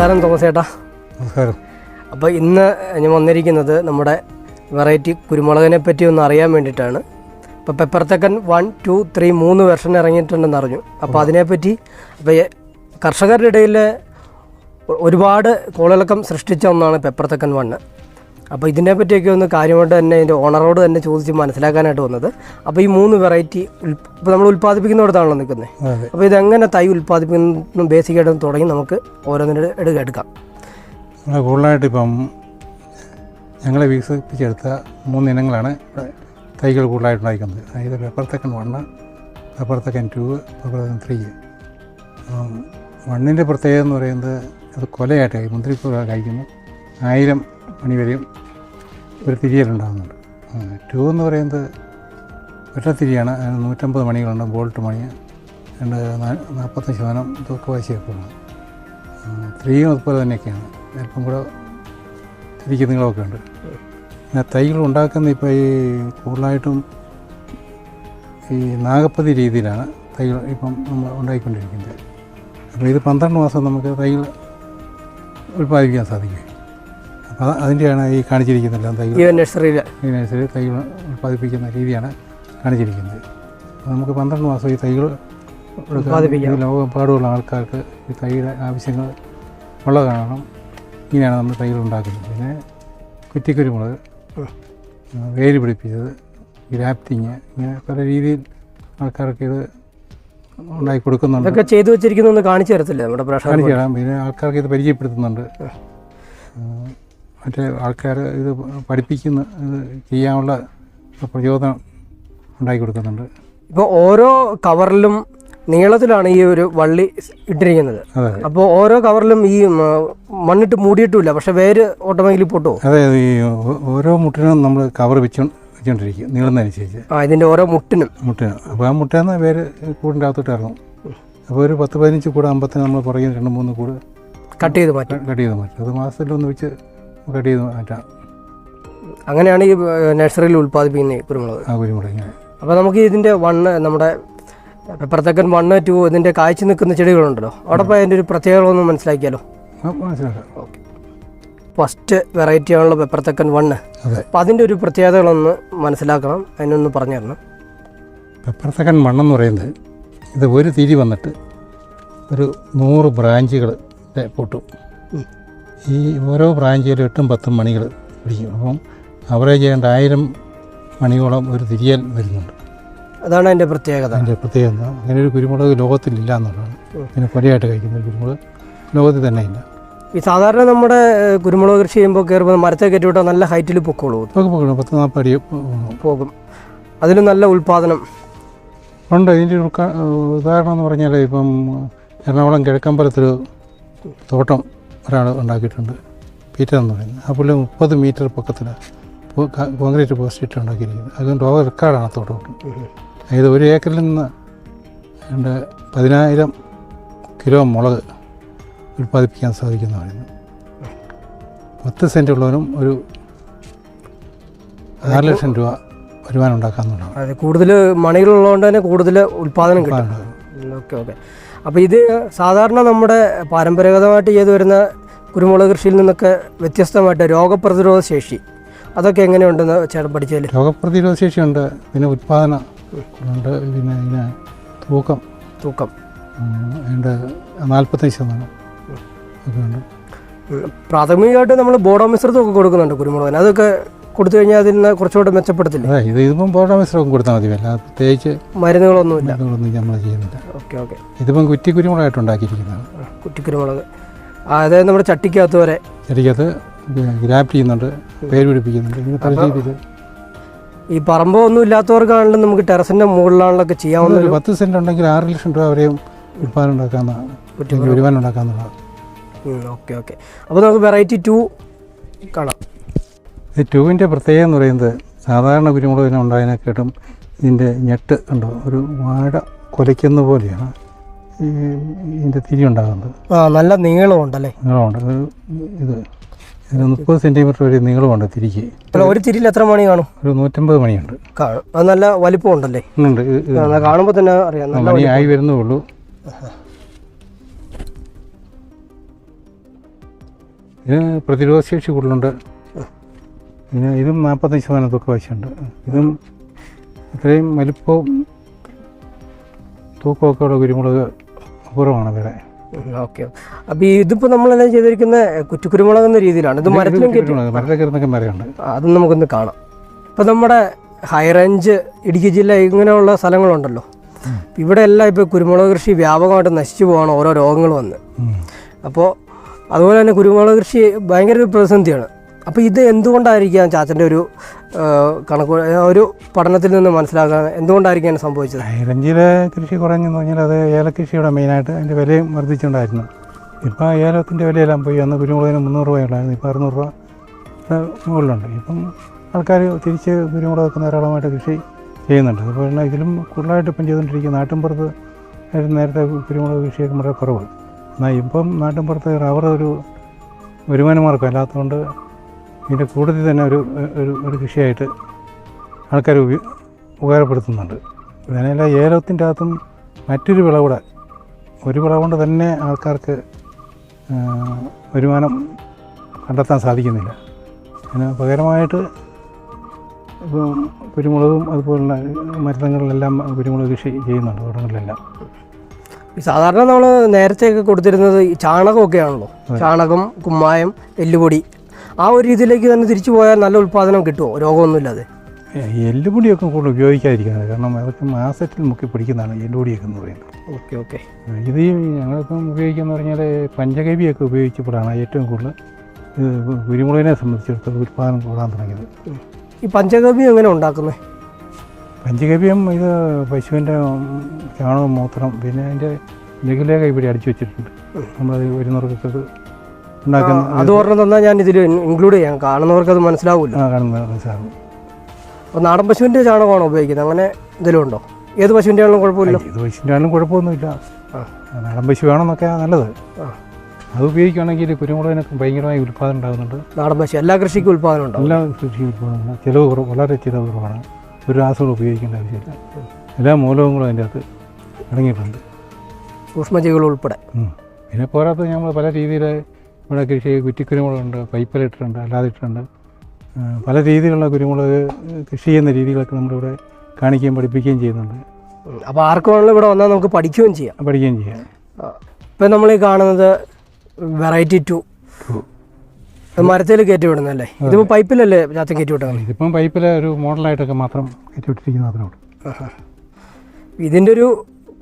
നമസ്കാരം തോമസ് ചേട്ടാ. നമസ്കാരം. അപ്പോൾ ഇന്ന് ഞാൻ വന്നിരിക്കുന്നത് നമ്മുടെ വെറൈറ്റി കുരുമുളകിനെ പറ്റി ഒന്ന് അറിയാൻ വേണ്ടിയിട്ടാണ്. ഇപ്പോൾ പെപ്പർത്തക്കൻ വൺ ടു ത്രീ മൂന്ന് വെർഷൻ ഇറങ്ങിയിട്ടുണ്ടെന്ന് അറിഞ്ഞു. അപ്പോൾ അതിനെപ്പറ്റി അപ്പോൾ കർഷകരുടെ ഇടയിൽ ഒരുപാട് കോളിളക്കം സൃഷ്ടിച്ച ഒന്നാണ് പെപ്പർത്തക്കൻ വണ്ണ് അപ്പോൾ ഇതിനെ പറ്റിയൊക്കെ ഒന്ന് കാര്യമായിട്ട് തന്നെ ഇതിന്റെ ഓണറോട് തന്നെ ചോദിച്ച് മനസ്സിലാക്കാനായിട്ട് വന്നത്. അപ്പോൾ ഈ മൂന്ന് വെറൈറ്റി ഇപ്പോൾ നമ്മൾ ഉൽപ്പാദിപ്പിക്കുന്നിടത്താണല്ലോ നിൽക്കുന്നത് അപ്പോൾ ഇതെങ്ങനെ തൈ ഉൽപ്പാദിപ്പിക്കുന്ന ബേസിക്കായിട്ട് തുടങ്ങി നമുക്ക് ഓരോന്നിനും എടുക്ക. എടുക്കാം കൂടുതലായിട്ട് ഇപ്പം ഞങ്ങളെ വികസിപ്പിച്ചെടുത്ത മൂന്ന് ഇനങ്ങളാണ് തൈകൾ കൂടുതലായിട്ട് ഉണ്ടായിരിക്കുന്നത്. അതായത് പേപ്പർ തെക്കൻ വണ്ണ് പേപ്പർ തെക്കൻ ടു പേപ്പർ തെക്കൻ ത്രീ വണ്ണിന്റെ പ്രത്യേകത എന്ന് പറയുന്നത് അത് കൊലയായിട്ട് മുന്തിരിപ്പൂ കഴിക്കുന്നു. ആയിരം മണി വരെയും ഒരു തിരിയലുണ്ടാകുന്നുണ്ട് ടു എന്ന് പറയുന്നത് ഒറ്റത്തിരിയാണ് അതിന് നൂറ്റമ്പത് മണികളുണ്ട്. ബോൾട്ട് മണി. രണ്ട് നാൽപ്പത്തഞ്ച് ശതമാനം തൂക്കവാശിയൊക്കെയാണ് ത്രീയും അതുപോലെ തന്നെയൊക്കെയാണ്. അല്പം കൂടെ തിരിക്കുന്നതുകളൊക്കെ ഉണ്ട്. പിന്നെ തൈകൾ ഉണ്ടാക്കുന്ന ഇപ്പോൾ ഈ കൂടുതലായിട്ടും ഈ നാഗപ്പതി രീതിയിലാണ് തൈകൾ ഇപ്പം നമ്മൾ ഉണ്ടാക്കിക്കൊണ്ടിരിക്കുന്നത് അപ്പോൾ ഇത് പന്ത്രണ്ട് മാസം നമുക്ക് തൈകൾ ഉൽപ്പാദിപ്പിക്കാൻ സാധിക്കും. അതിന്റെയാണ് ഈ കാണിച്ചിരിക്കുന്നത്. തൈകൾ ഈ നഴ്സറിയിൽ. ഇതിനനുസരിച്ച് തൈകൾ ഉൽപ്പാദിപ്പിക്കുന്ന രീതിയാണ് കാണിച്ചിരിക്കുന്നത്. നമുക്ക് പന്ത്രണ്ട് മാസം ഈ തൈകൾ ഉൽപ്പാദിപ്പിക്കാം. ലോകമെമ്പാടുമുള്ള ആൾക്കാർക്ക് ഈ തൈയുടെ ആവശ്യങ്ങൾ ഉള്ള കാരണം ഇങ്ങനെയാണ് നമ്മൾ തൈകൾ ഉണ്ടാക്കുന്നത്. പിന്നെ കുറ്റിക്കുരുമുളക് വേര് പിടിപ്പിച്ചത് ഗ്രാഫ്റ്റിങ് ഇങ്ങനെ പല രീതിയിൽ ആൾക്കാർക്ക് ഇത് ഉണ്ടാക്കി കൊടുക്കുന്നുണ്ട്. ഇതൊക്കെ ചെയ്തു വെച്ചിരിക്കുന്നു കാണിച്ചു തരത്തില്ലേ നമ്മുടെ കാണിച്ചു തരാം. പിന്നെ ആൾക്കാർക്ക് ഇത് പരിചയപ്പെടുത്തുന്നുണ്ട്. മറ്റേ ആൾക്കാർ ഇത് പഠിപ്പിക്കുന്ന ഇത് ചെയ്യാനുള്ള പ്രചോദനം ഉണ്ടാക്കി കൊടുക്കുന്നുണ്ട്. ഇപ്പോൾ ഓരോ കവറിലും നീളത്തിലാണ് ഈ ഒരു വള്ളി ഇട്ടിരിക്കുന്നത്. അപ്പോൾ ഓരോ കവറിലും ഈ മണ്ണിട്ട് മൂടിയിട്ടുമില്ല പക്ഷേ വേര് ഓട്ടോമാറ്റിക്കലി പൊട്ടുമോ അതെ ഈ ഓരോ മുട്ടിനും നമ്മൾ കവർ വെച്ചു വെച്ചുകൊണ്ടിരിക്കും നീളുന്നതനുസരിച്ച് ആ ഇതിന്റെ ഓരോ മുട്ടിനും. മുട്ടിനും. അപ്പോൾ ആ മുട്ടേന്ന് വേര് കൂടിന്റെ അകത്തോട്ട് ഇറങ്ങും. അപ്പോൾ ഒരു പത്ത് പതിനഞ്ച് കൂടെ അമ്പത്തിന് നമ്മൾ പുറകിൽ രണ്ട് മൂന്ന് കൂട് കട്ട് ചെയ്ത് മാറ്റും. കട്ട് ചെയ്ത് മാറ്റും. അത് മാസത്തിലൊന്ന് വെച്ച് കട്ട് ചെയ്ത് മാറ്റാം. അങ്ങനെയാണ് ഈ നഴ്സറിയിൽ ഉൽപ്പാദിപ്പിക്കുന്ന ഈ കുരുമുളക്. ആ കുരുമുളക് ഇങ്ങനെ അപ്പോൾ നമുക്ക് ഇതിന്റെ വണ്ണ് നമ്മുടെ പെപ്പർത്തക്കൻ വണ്ണ് ടു ഇതിന്റെ കാഴ്ച നിൽക്കുന്ന ചെടികളുണ്ടല്ലോ. അവിടെ പോയി അതിന്റെ ഒരു പ്രത്യേകത ഒന്ന് മനസ്സിലാക്കിയാലോ? ആ, മനസ്സിലാക്കാം. ഫസ്റ്റ് വെറൈറ്റി ആണല്ലോ പെപ്പർത്തക്കൻ വണ്ണ്. അതെ. അപ്പോൾ അതിന്റെ ഒരു പ്രത്യേകതകളൊന്ന് മനസ്സിലാക്കണം അതിനൊന്ന് പറഞ്ഞു തരണം. പെപ്പർ സെക്കൻഡ് മണ്ണെന്ന് പറയുന്നത് ഇത് ഒരു തിരി വന്നിട്ട് ഒരു നൂറ് ബ്രാഞ്ചുകൾ പൊട്ടും. ഈ ഓരോ ബ്രാഞ്ചിലും എട്ടും പത്തും മണികൾ പിടിക്കും. അപ്പം അവറേജ് ചെയ്യേണ്ട ആയിരം മണിയോളം ഒരു തിരിയൽ വരുന്നുണ്ട്. അതാണ് അതിന്റെ പ്രത്യേകത. അതിന്റെ പ്രത്യേകത? അങ്ങനെ ഒരു കുരുമുളക് ലോകത്തിലില്ല എന്നുള്ളതാണ്. പിന്നെ കൊലയായിട്ട് കഴിക്കുന്ന കുരുമുളക് ലോകത്തിൽ തന്നെ ഇല്ല. ഈ സാധാരണ നമ്മുടെ കുരുമുളക് കൃഷി ചെയ്യുമ്പോൾ കയറുമ്പോൾ മരത്തെ കയറ്റിവിട്ടാൽ നല്ല ഹൈറ്റിൽ പൊക്കോളൂ. പൊക്കെ പൊക്കണം പത്ത് നാൽപ്പത് അടി പോകും. അതിൽ നല്ല ഉൽപ്പാദനം ഉണ്ട്. ഇതിന്റെ ഉദാഹരണം എന്ന് പറഞ്ഞാൽ ഇപ്പം എറണാകുളം കിഴക്കമ്പലത്തൊരു തോട്ടം ഒരാൾ ഉണ്ടാക്കിയിട്ടുണ്ട്. പീറ്റർ എന്ന് പറയുന്നത്. ആ പുള്ളി മുപ്പത് മീറ്റർ പൊക്കത്തിൽ കോൺക്രീറ്റ് പോസ്റ്റ് ഇട്ട് ഉണ്ടാക്കിയിരിക്കുന്നത് അതും ലോക റെക്കോർഡാണ് തോട്ടോട്ട് അതായത് ഒരു ഏക്കറിൽ നിന്ന് രണ്ട് പതിനായിരം കിലോ മുളക് ഉൽപ്പാദിപ്പിക്കാൻ സാധിക്കുന്ന പറയുന്നത് പത്ത് സെന്റ് ഉള്ളവനും ഒരു നാല് ലക്ഷം രൂപ വരുമാനം ഉണ്ടാക്കാമെന്നുള്ളതാണ്. കൂടുതൽ മണികളുള്ളതുകൊണ്ട് തന്നെ കൂടുതൽ ഉൽപ്പാദനം. Okay okay. അപ്പോൾ ഇത് സാധാരണ നമ്മുടെ പരമ്പരാഗതമായിട്ട് ചെയ്തു വരുന്ന കുരുമുളക് കൃഷിയിൽ നിന്നൊക്കെ വ്യത്യസ്തമായിട്ട് രോഗപ്രതിരോധ ശേഷി. അതൊക്കെ എങ്ങനെയുണ്ടെന്ന് ചേട്ടൻ പഠിച്ചാൽ രോഗപ്രതിരോധ ശേഷിയുണ്ട്. പിന്നെ ഉത്പാദന ഉണ്ട്. പിന്നെ ഇതിന് തൂക്കം. തൂക്കം. അതിന്റെ നാൽപ്പത്തഞ്ച് ശതമാനം ഒക്കെ ഉണ്ട്. പ്രാഥമികമായിട്ട് നമ്മൾ ബോഡോ മിശ്രിതമൊക്കെ കൊടുക്കുന്നുണ്ട് കുരുമുളകിന്. അതൊക്കെ കൊടുത്തു കഴിഞ്ഞാൽ അതിന് കുറച്ചുകൂടെ മെച്ചപ്പെടുത്തില്ല? അതെ ഇത് ഇതിപ്പം ബോർഡ മിശ്രം കൊടുത്താൽ മതി. അല്ല പ്രത്യേകിച്ച് മരുന്നുകളൊന്നുമില്ല. മരുന്നുകളൊന്നും നമ്മൾ ചെയ്യുന്നില്ല. Okay okay. ഇതിപ്പം കുറ്റി കുരുമുളകായിട്ട് ഉണ്ടാക്കിയിരിക്കുന്നതാണ് കുറ്റിക്കുരുമുളക്. ആ, അതായത് നമ്മുടെ ചട്ടിക്കകത്ത് വരെ. ചെടിക്കകത്ത് ഗ്രാഫ്റ്റ് ചെയ്യുന്നുണ്ട് പേര് പിടിപ്പിക്കുന്നുണ്ട് ഇങ്ങനെ പല രീതിയിൽ ഈ പറമ്പോ ഒന്നും ഇല്ലാത്തവർക്കാണെങ്കിലും നമുക്ക് ടെറസിന്റെ മുകളിലാണല്ലോ ചെയ്യാവുന്ന ഒരു പത്ത് സെന്റ് ഉണ്ടെങ്കിൽ ആറ് ലക്ഷം രൂപ വരെയും ഉൽപ്പാദനം ഉണ്ടാക്കാമെന്നാണ് അല്ലെങ്കിൽ വരുമാനം ഉണ്ടാക്കാവുന്നതാണ്. Okay okay. അപ്പോൾ നമുക്ക് വെറൈറ്റി ടു കാണാം. ഈ ട്യൂബിന്റെ പ്രത്യേകത എന്ന് പറയുന്നത് സാധാരണ കുരുമുളകിന് ഉണ്ടായതിനെക്കാട്ടും ഇതിന്റെ ഞെട്ട് ഉണ്ടോ ഒരു വാഴ കുലയ്ക്കുന്ന പോലെയാണ് ഈ ഇതിന്റെ തിരി ഉണ്ടാകുന്നത്. ആ നല്ല നീളമുണ്ടല്ലേ നീളമുണ്ട്. ഇത് ഇത് ഇതിന് മുപ്പത് സെന്റിമീറ്റർ വരെ നീളമുണ്ട് തിരിക്ക്. അല്ല ഒരു തിരിയിൽ എത്ര മണി കാണും? ഒരു നൂറ്റമ്പത് മണിയുണ്ട്. കാണും. അത് നല്ല വലിപ്പം ഉണ്ടല്ലേ? ഉണ്ട്. ഇത് ഇത് കാണുമ്പോൾ തന്നെ അറിയാം. നല്ല മണി ആയി വരുന്നേ ഉള്ളൂ. ഇതിന് പ്രതിരോധശേഷി കൂടുതലുണ്ട്. പിന്നെ ഇതും നാൽപ്പത്തഞ്ച് ശതമാനം തൂക്ക വശമുണ്ട് ഇതും ഇത്രയും വലിപ്പവും തൂക്കമൊക്കെ ഉള്ള കുരുമുളക് അപൂർവമാണ് ഇവിടെ. ഓക്കെ. അപ്പോൾ ഇതിപ്പോൾ നമ്മളെല്ലാം ചെയ്തിരിക്കുന്ന കുറ്റിക്കുരുമുളക് എന്ന രീതിയിലാണ്. ഇത് മരത്തിലും കയറുന്നൊക്കെ മരമുണ്ട് അത് നമുക്കൊന്ന് കാണാം. ഇപ്പൊ നമ്മുടെ ഹൈ റേഞ്ച് ഇടുക്കി ജില്ല ഇങ്ങനെയുള്ള സ്ഥലങ്ങളുണ്ടല്ലോ. ഇവിടെ എല്ലാം ഇപ്പോൾ കുരുമുളക് കൃഷി വ്യാപകമായിട്ട് നശിച്ചു പോവാണ് ഓരോ രോഗങ്ങൾ വന്ന്. അപ്പോൾ അതുപോലെ തന്നെ കുരുമുളക് കൃഷി ഭയങ്കര ഒരു പ്രതിസന്ധിയാണ്. അപ്പോൾ ഇത് എന്തുകൊണ്ടായിരിക്കാം ചാച്ചന്റെ ഒരു കണക്ക് ഒരു പഠനത്തിൽ നിന്ന് മനസ്സിലാക്കാൻ എന്തുകൊണ്ടായിരിക്കാം സംഭവിച്ചത്? ഹൈറേഞ്ചിലെ കൃഷി കുറഞ്ഞെന്ന് പറഞ്ഞാൽ അത് ഏലക്കൃഷിയുടെ മെയിനായിട്ട് അതിന്റെ വിലയും വർദ്ധിച്ചുകൊണ്ടായിരുന്നു. ഇപ്പോൾ ഏലത്തിന്റെ വിലയെല്ലാം പോയി. അന്ന് കുരുമുളകിന് മുന്നൂറ് രൂപയുള്ളായിരുന്നു ഇപ്പോൾ അറുന്നൂറ് രൂപ മുകളിലുണ്ട്. ഇപ്പം ആൾക്കാർ തിരിച്ച് കുരുമുളകൊക്കെ ധാരാളമായിട്ട് കൃഷി ചെയ്യുന്നുണ്ട്. അതുപോലെ തന്നെ ഇതിലും കൂടുതലായിട്ട് ഇപ്പം ചെയ്തുകൊണ്ടിരിക്കുന്ന നാട്ടിൻപുറത്ത് നേരത്തെ കുരുമുളക് കൃഷിയൊക്കെ വളരെ കുറവ് എന്നാൽ ഇപ്പം നാട്ടിൻപുറത്ത് റബ്ബർ ഒരു വരുമാന മാർഗം അല്ലാത്തതുകൊണ്ട് ഇതിന്റെ കൂടുതൽ തന്നെ ഒരു ഒരു ഒരു കൃഷിയായിട്ട് ആൾക്കാർ ഉപ- ഉപകാരപ്പെടുത്തുന്നുണ്ട്. ഇതിനെല്ലാം ഏലത്തിന്റെ അകത്തും മറ്റൊരു വിളകൂടെ ഒരു വിള കൊണ്ട് തന്നെ ആൾക്കാർക്ക് വരുമാനം കണ്ടെത്താൻ സാധിക്കുന്നില്ല. അതിന് പകരമായിട്ട് ഇപ്പം കുരുമുളകും അതുപോലുള്ള മരുന്നുകളിലെല്ലാം കുരുമുളക് കൃഷി ചെയ്യുന്നുണ്ട് തോട്ടങ്ങളിലെല്ലാം. സാധാരണ നമ്മൾ നേരത്തെയൊക്കെ കൊടുത്തിരുന്നത് ഈ ചാണകമൊക്കെ ആണല്ലോ ചാണകം കുമ്മായം എല്ലുപൊടി ആ ഒരു രീതിയിലേക്ക് തന്നെ തിരിച്ചു പോയാൽ നല്ല ഉൽപ്പാദനം കിട്ടുമോ? രോഗമൊന്നുമില്ലാതെ. എല്ലുപൊടിയൊക്കെ കൂടുതൽ ഉപയോഗിക്കാതിരിക്കുന്നത് കാരണം അതൊക്കെ മാസത്തിൽ മുക്കി പിടിക്കുന്നതാണ് എല്ലുപൊടിയൊക്കെ എന്ന് പറയുന്നത്. Okay okay. ഇത് ഞങ്ങളിപ്പം ഉപയോഗിക്കുന്ന പറഞ്ഞാൽ പഞ്ചഗവിയൊക്കെ ഉപയോഗിച്ചപ്പോഴാണ് ഏറ്റവും കൂടുതൽ കുരുമുളകിനെ സംബന്ധിച്ചിടത്തോളം ഉൽപ്പാദനം കൂടാൻ തുടങ്ങിയത്. ഈ പഞ്ചഗവ്യം എങ്ങനെ ഉണ്ടാക്കുന്നത് പഞ്ചഗവ്യം ഇത് പശുവിന്റെ ചാണകം മൂത്രം പിന്നെ അതിന്റെ ലഘുലേഖ ഇവിടെ അടിച്ചു വെച്ചിട്ടുണ്ട്. നമ്മളത് ഉണ്ടാക്കുന്ന അത് പറഞ്ഞു തന്നാൽ ഞാൻ ഇതിൽ ഇൻക്ലൂഡ് ചെയ്യാം. കാണുന്നവർക്ക് അത് മനസ്സിലാവില്ല. മനസ്സിലാകും അപ്പോൾ നാടൻ പശുവിന്റെ ചാണകമാണോ ഉപയോഗിക്കുന്നത്? അങ്ങനെ ഇതിലും ഉണ്ടോ? ഏത് പശുവിന്റെ ആണെങ്കിലും കുഴപ്പമില്ല. ഏത് പശുവിന്റെ ആണെങ്കിലും കുഴപ്പമൊന്നുമില്ല. നാടൻ പശു വേണമെന്നൊക്കെ നല്ലത്. അത് ഉപയോഗിക്കുകയാണെങ്കിൽ കുരുമുളകിനൊക്കെ ഭയങ്കരമായി ഉൽപാദനം ഉണ്ടാകുന്നുണ്ട്. നാടൻ പശു എല്ലാ കൃഷിക്കും ഉൽപാദനം ഉണ്ടാകും എല്ലാ കൃഷിക്കും ഉൽപാദനം ചിലവ് കുറവ് വളരെ ചിലവ് കുറവാണ് ഒരു രാസവും ഉപയോഗിക്കേണ്ട ആവശ്യമില്ല. എല്ലാ മൂലകങ്ങളും അതിന്റെ അകത്ത് അടങ്ങിയിട്ടുണ്ട് സൂക്ഷ്മജീവികൾ ഉൾപ്പെടെ. പിന്നെ പോരാത്തത് നമ്മൾ പല രീതിയിൽ ഇവിടെ കൃഷി കുറ്റിക്കുരുമുളകുണ്ട് പൈപ്പിലിട്ടിട്ടുണ്ട് അല്ലാതെ ഇട്ടിട്ടുണ്ട്. പല രീതിയിലുള്ള കുരുമുളക് കൃഷി ചെയ്യുന്ന രീതികളൊക്കെ നമ്മളിവിടെ കാണിക്കുകയും പഠിപ്പിക്കുകയും ചെയ്യുന്നുണ്ട്. അപ്പോൾ ആർക്ക് വേണമെങ്കിലും ഇവിടെ വന്നാൽ നമുക്ക് പഠിക്കുകയും ചെയ്യാം. പഠിക്കുകയും ചെയ്യാം. ഇപ്പം നമ്മൾ ഈ കാണുന്നത് വെറൈറ്റി ടു. മരത്തിൽ കയറ്റി വിടുന്നല്ലേ ഇതിപ്പോൾ പൈപ്പിലല്ലേ ചാച്ചൻ കയറ്റി വിട്ടാൽ ഇതിപ്പം പൈപ്പിൽ ഒരു മോഡലായിട്ടൊക്കെ മാത്രം കയറ്റിവിട്ടിരിക്കുന്ന മാത്രമേ ഉള്ളൂ ഇതിന്റെ ഒരു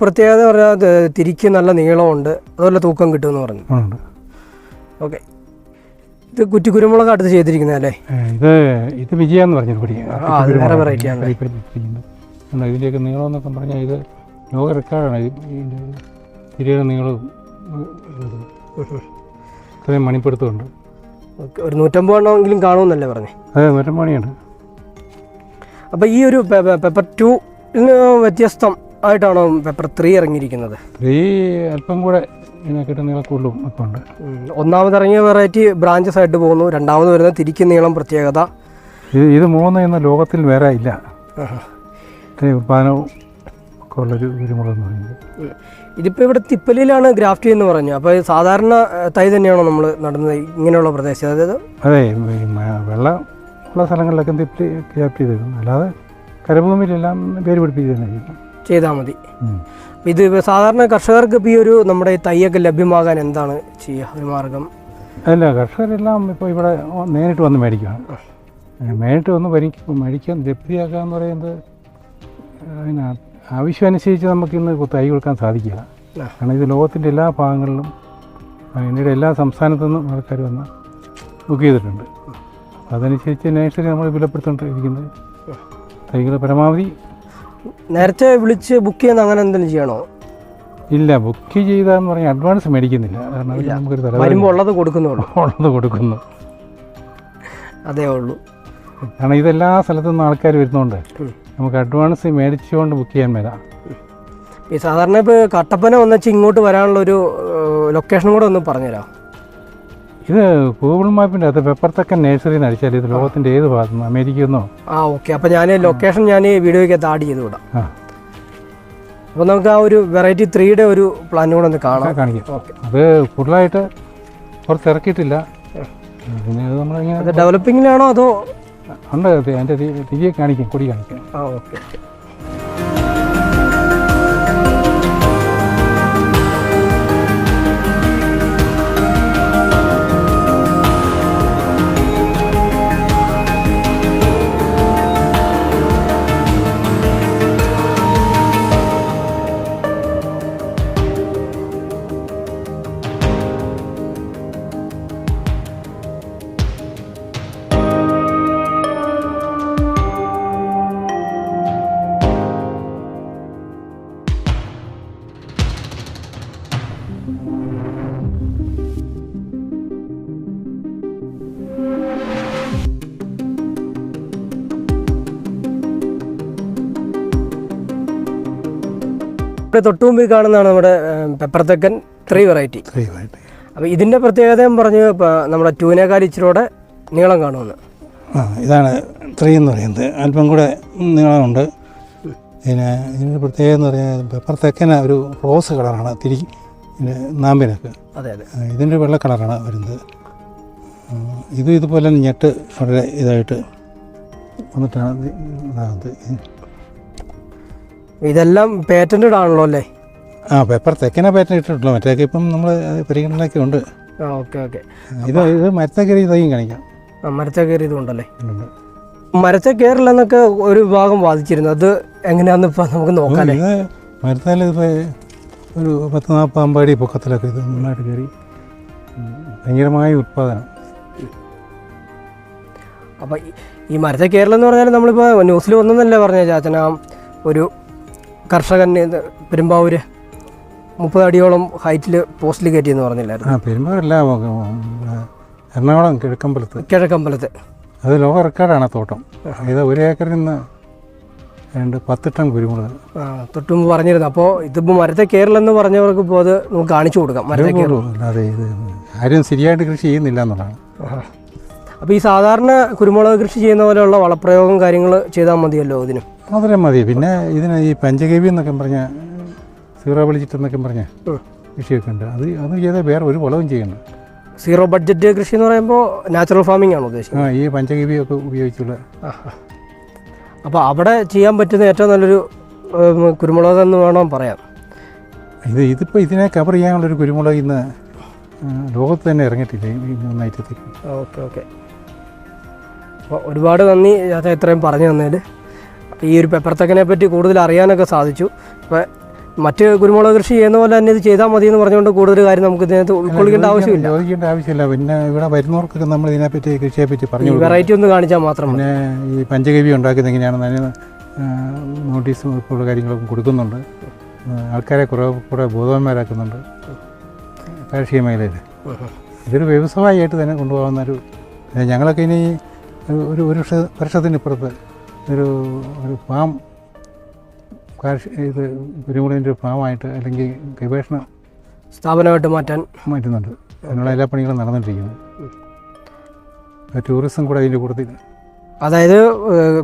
പ്രത്യേകത പറഞ്ഞാൽ തിരിക്ക് നല്ല നീളമുണ്ട് അതുപോലെ തൂക്കം കിട്ടുമെന്ന് പറഞ്ഞു. ഓക്കെ. ഇത് കുറ്റി കുരുമുളക് അടുത്ത് ചെയ്തിരിക്കുന്നതല്ലേ ഇത് ഇത് വിജയ എന്ന് പറഞ്ഞൊരു പൊടി. ആ, അത് വേറെ ആണ്. ഇതിന്റെയൊക്കെ നീളം എന്നൊക്കെ പറഞ്ഞാൽ ഇത് ലോക റെക്കോർഡാണ് ഇത് ഇതിന്റെ തിരിയുടെ നീളവും. ഇത്രയും മണിപ്പെടുത്തുണ്ട് ഓക്കെ ഒരു നൂറ്റമ്പത് എണ്ണമെങ്കിലും കാണുമെന്നല്ലേ പറഞ്ഞേ? അതെ മണിയാണ് അപ്പോൾ ഈ ഒരു പേപ്പർ ടു വ്യത്യസ്തം ആയിട്ടാണോ പേപ്പർ ത്രീ ഇറങ്ങിയിരിക്കുന്നത്? ത്രീ അല്പം കൂടെ ഇതിനെക്കിട്ട് നീളക്കൂടും ഒക്കെ ഉണ്ട്. ഒന്നാമത് ഇറങ്ങിയ വെറൈറ്റി ബ്രാഞ്ചസ് ആയിട്ട് പോകുന്നു. രണ്ടാമത് വരുന്ന തിരിക്കും നീളം പ്രത്യേകത. ഇത് ഇത് മൂന്ന് ഇന്ന് ലോകത്തിൽ വേറെ ഇല്ല. ഇത്രയും ഉൽപ്പാദനവും ഒക്കെ ഉള്ളൊരു കുരുമുളക് എന്ന് പറയുന്നത്. ഇതിപ്പോൾ ഇവിടെ തിപ്പലിയിലാണ് ഗ്രാഫ്റ്റ് എന്ന് പറഞ്ഞു അപ്പോൾ സാധാരണ തൈ തന്നെയാണോ നമ്മൾ നടന്നത് ഇങ്ങനെയുള്ള പ്രദേശം അതായത് അതെ വെള്ളം ഉള്ള സ്ഥലങ്ങളിലൊക്കെ തിപ്പലി ഗ്രാഫ്റ്റ് ചെയ്തിരുന്നു. അല്ലാതെ കരഭൂമിയിലെല്ലാം പേര് പിടിപ്പിച്ച് തന്നെ ചെയ്യുന്നു ചെയ്താൽ മതി. ഇത് സാധാരണ കർഷകർക്ക് ഇപ്പോൾ ഈ ഒരു നമ്മുടെ ഈ തൈയൊക്കെ ലഭ്യമാകാൻ എന്താണ് ചെയ്യുക ഒരു മാർഗം? അല്ല കർഷകരെല്ലാം ഇപ്പോൾ ഇവിടെ നേരിട്ട് വന്ന് മേടിക്കുകയാണ് നേരിട്ട് വന്ന് മേടിക്കും മേടിക്കാൻ ലഭ്യമാക്കുക എന്ന് പറയുന്നത് അതിന് ആവശ്യമനുസരിച്ച് നമുക്കിന്ന് തൈ കൊടുക്കാൻ സാധിക്കില്ല. കാരണം ഇത് ലോകത്തിന്റെ എല്ലാ ഭാഗങ്ങളിലും ഇന്ത്യയുടെ എല്ലാ സംസ്ഥാനത്തു നിന്നും ആൾക്കാർ വന്ന് ബുക്ക് ചെയ്തിട്ടുണ്ട്. അതനുസരിച്ച് നേഴ്സറി നമ്മൾ വിലപ്പെടുത്തിക്കൊണ്ടിരിക്കുന്നത്. തൈകൾ പരമാവധി നേരത്തെ വിളിച്ച് ബുക്ക് ചെയ്യുന്ന അങ്ങനെ എന്തെങ്കിലും ചെയ്യണോ? ഇല്ല ബുക്ക് ചെയ്താന്ന് പറഞ്ഞാൽ അഡ്വാൻസ് മേടിക്കുന്നില്ല. കാരണം അത് നമുക്കൊരു തലവേദന. വരുമ്പോൾ ഉള്ളത് കൊടുക്കുന്നുള്ളൂ. ഉള്ളത് കൊടുക്കുന്നു. അതേ ഉള്ളൂ. കാരണം ഇതെല്ലാ സ്ഥലത്തു നിന്നും ആൾക്കാർ വരുന്നതുകൊണ്ട് ഉം. നമുക്ക് അഡ്വാൻസ് മേടിച്ചുകൊണ്ട് ബുക്ക് ചെയ്യാൻ മേല. ഈ സാധാരണ ഇപ്പോൾ കട്ടപ്പന ഒന്നിച്ച് ഇങ്ങോട്ട് വരാനുള്ള ഒരു ലൊക്കേഷൻ കൂടെ ഒന്ന് പറഞ്ഞുതരാം ഇത് ഗൂഗിൾ മാപ്പിന്റെ അകത്ത് പെപ്പർത്തക്കൻ നഴ്സറി എന്ന് അടിച്ചാൽ ഇത് ലോകത്തിന്റെ ഏത് ഭാഗത്തുനിന്ന്? അമേരിക്ക അമേരിക്കയിൽ നിന്നോ? ആ ഓക്കെ അപ്പോൾ ഞാൻ ലൊക്കേഷൻ ഞാൻ വീഡിയോയ്ക്ക് ആഡ് ചെയ്ത് വിടാം. ആ. അപ്പോൾ നമുക്ക് ആ ഒരു വെറൈറ്റി ത്രീയുടെ ഒരു പ്ലാൻ കൂടെ ഒന്ന് കാണാം. കാണിക്കാം. ഓക്കെ അത് കൂടുതലായിട്ട് പുറത്തിറക്കിയിട്ടില്ല പിന്നെ അത് നമ്മളിങ്ങനെ അത് ഡെവലപ്പിങ്ങിലാണോ അതോ ഉണ്ട് അത് അതിന്റെ തിരികെ കാണിക്കും കൊടി കാണിക്കും. ആ ഓക്കെ തൊട്ടു മുമ്പിൽ കാണുന്നതാണ് നമ്മുടെ പെപ്പർ തെക്കൻ ത്രീ വെറൈറ്റി ദൈവമായിട്ട് അപ്പോൾ ഇതിന്റെ പ്രത്യേകത പറഞ്ഞ് നമ്മുടെ ട്യൂനേക്കാൾ ഇച്ചിരൂടെ നീളം കാണുമെന്ന്. ആ ഇതാണ് ത്രീ എന്ന് പറയുന്നത്. അല്പം കൂടെ നീളമുണ്ട്. പിന്നെ ഇതിന്റെ പ്രത്യേകത എന്ന് പറഞ്ഞാൽ പെപ്പർ തെക്കന ഒരു റോസ് കളറാണ് തിരി പിന്നെ നാമ്പിനൊക്കെ. അതെ അതെ. ഇതിന്റെ വെള്ള കളറാണ് വരുന്നത്. ഇതും ഇതുപോലെ തന്നെ ഞെട്ട് വളരെ ഇതായിട്ട് വന്നിട്ടാണ് ഇത് ഇതാകുന്നത്. ഇതെല്ലാം പേറ്റന്റഡ് ആണല്ലോ അല്ലേ? ആ പേപ്പർ തെക്കന പേറ്റൻ ഇട്ടിട്ടുള്ളൂ മറ്റേക്ക് ഇപ്പം നമ്മൾ പരിഗണനയൊക്കെ ഉണ്ട്. ആ ഓക്കെ ഓക്കെ. ഇത് ഇത് മരത്തേക്കറി ഇതായും കാണിക്കാം. ആ മരച്ച ഇതുണ്ടല്ലേ മരത്തെ കയറില്ല എന്നൊക്കെ ഒരു വിഭാഗം വാദിച്ചിരുന്നു. അത് എങ്ങനെയാണെന്ന് ഇപ്പം നമുക്ക് നോക്കാം ഇത് മരത്തേൽ ഇപ്പോൾ ഒരു പത്ത് നാൽപ്പത് അമ്പാടി പൊക്കത്തിലൊക്കെ ഇത് നന്നായിട്ട് കയറി. ഭയങ്കരമായ ഉത്പാദനം. അപ്പം ഈ മരത്തെ കയറിലെന്ന് പറഞ്ഞാൽ നമ്മളിപ്പോൾ ന്യൂസിൽ വന്നെന്നല്ലേ പറഞ്ഞ ചാച്ചന? ഒരു കർഷകൻ പെരുമ്പാവൂര് മുപ്പത് അടിയോളം ഹൈറ്റിൽ പോസ്റ്റിൽ കയറ്റി എന്ന് പറഞ്ഞില്ലായിരുന്നു. ആ എറണാകുളം കിഴക്കമ്പലത്ത്. കിഴക്കമ്പലത്ത്. അത് ലോക റെക്കോർഡാണ് തോട്ടം. ഇത് ഒരു ഏക്കറിൽ നിന്ന് രണ്ട് പത്ത് ടൺ കുരുമുളക്. ആ തൊട്ട് മുമ്പ് പറഞ്ഞിരുന്നു. അപ്പോൾ ഇതിപ്പോൾ മരത്തെ കയറില്ലെന്ന് പറഞ്ഞവർക്ക് ഇപ്പോൾ അത് നമുക്ക് കാണിച്ചു കൊടുക്കാം മരത്തെ. അല്ലാതെ ഇത് ആരും ശരിയായിട്ട് കൃഷി ചെയ്യുന്നില്ല എന്നുള്ളതാണ്. അപ്പോൾ ഈ സാധാരണ കുരുമുളക് കൃഷി ചെയ്യുന്ന പോലെയുള്ള വളപ്രയോഗം കാര്യങ്ങൾ ചെയ്താൽ മതിയല്ലോ ഇതിന്? അത്രയും മതി. പിന്നെ ഇതിന് ഈ പഞ്ചഗവി എന്നൊക്കെ പറഞ്ഞ സീറോ ബഡ്ജറ്റ് എന്നൊക്കെ പറഞ്ഞ. കൃഷിയൊക്കെ ഉണ്ട്. അത് അത് ചെയ്താൽ വേറെ ഒരു വളവും ചെയ്യണ്ട സീറോ ബഡ്ജറ്റ് കൃഷി എന്ന് പറയുമ്പോൾ നാച്ചുറൽ ഫാമിംഗ് ആണ് ഉദ്ദേശിക്കുന്നത്. ആ ഈ പഞ്ചഗവിയൊക്കെ ഉപയോഗിച്ചുള്ള. അപ്പോൾ അവിടെ ചെയ്യാൻ പറ്റുന്ന ഏറ്റവും നല്ലൊരു കുരുമുളക് എന്ന് വേണം പറയാം ഇത് ഇതിപ്പോൾ ഇതിനെ കവർ ചെയ്യാനുള്ളൊരു കുരുമുളക് ഇന്ന് ലോകത്ത് തന്നെ ഇറങ്ങിയിട്ടില്ല ഈ മൂന്ന് ഓക്കെ ഓക്കെ. അപ്പോൾ ഒരുപാട് നന്ദി ചാച്ച ഇത്രയും പറഞ്ഞു തന്നതിൽ. ഈ ഒരു പെപ്പർത്തക്കനെ പറ്റി കൂടുതൽ അറിയാനൊക്കെ സാധിച്ചു. അപ്പോൾ മറ്റ് കുരുമുളക് കൃഷി ചെയ്യുന്ന പോലെ തന്നെ ഇത് ചെയ്താൽ മതി എന്ന് പറഞ്ഞുകൊണ്ട് കൂടുതൽ കാര്യം നമുക്ക് ഇതിനകത്ത് ഉൾക്കൊള്ളിക്കേണ്ട ആവശ്യമില്ല. ചോദിക്കേണ്ട ആവശ്യമില്ല. പിന്നെ ഇവിടെ വരുന്നവർക്കൊക്കെ നമ്മൾ ഇതിനെപ്പറ്റി കൃഷിയെപ്പറ്റി പറഞ്ഞു വെറൈറ്റി ഒന്ന് കാണിച്ചാൽ മാത്രം പിന്നെ ഈ പഞ്ചഗവി ഉണ്ടാക്കുന്ന എങ്ങനെയാണെന്ന് അതിന് നോട്ടീസും ഉൾപ്പെടെ കാര്യങ്ങളൊക്കെ കൊടുക്കുന്നുണ്ട്. ആൾക്കാരെ കുറേ കുറേ ബോധവാന്മാരാക്കുന്നുണ്ട്. കാർഷിക മേഖലയിൽ. ഇതൊരു വ്യവസായമായിട്ട് തന്നെ കൊണ്ടുപോകാവുന്ന ഒരു ഞങ്ങളൊക്കെ ഇനി ഒരു- ഒരു ഒരു വർഷ വർഷത്തിനിപ്പുറത്ത് ഒരു ഒരു ഫാം കാർഷിക ഇത് കുരുമുളകിന്റെ ഒരു ഫാമായിട്ട് അല്ലെങ്കിൽ ഗവേഷണ സ്ഥാപനമായിട്ട് മാറ്റാൻ മാറ്റുന്നുണ്ട്. അതിനുള്ള എല്ലാ പണികളും നടന്നിട്ടിരിക്കുന്നു. ടൂറിസം കൂടെ അതിന്റെ കൂട്ടത്തിൽ അതായത്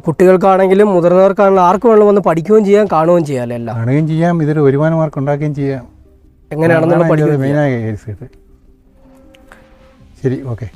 കുട്ടികൾക്കാണെങ്കിലും മുതിർന്നവർക്കാണെങ്കിലും ആർക്ക് വേണമെങ്കിലും വന്ന് പഠിക്കുകയും ചെയ്യാം കാണുകയും ചെയ്യാം അല്ലേ എല്ലാം? കാണുകയും ചെയ്യാം ഇതൊരു വരുമാന മാർക്ക് ഉണ്ടാക്കുകയും ചെയ്യാം എങ്ങനെയാണെന്നുള്ള പഠിക്കുന്നത് മെയിനായ കേസ് ഇത് ശരി ഓക്കെ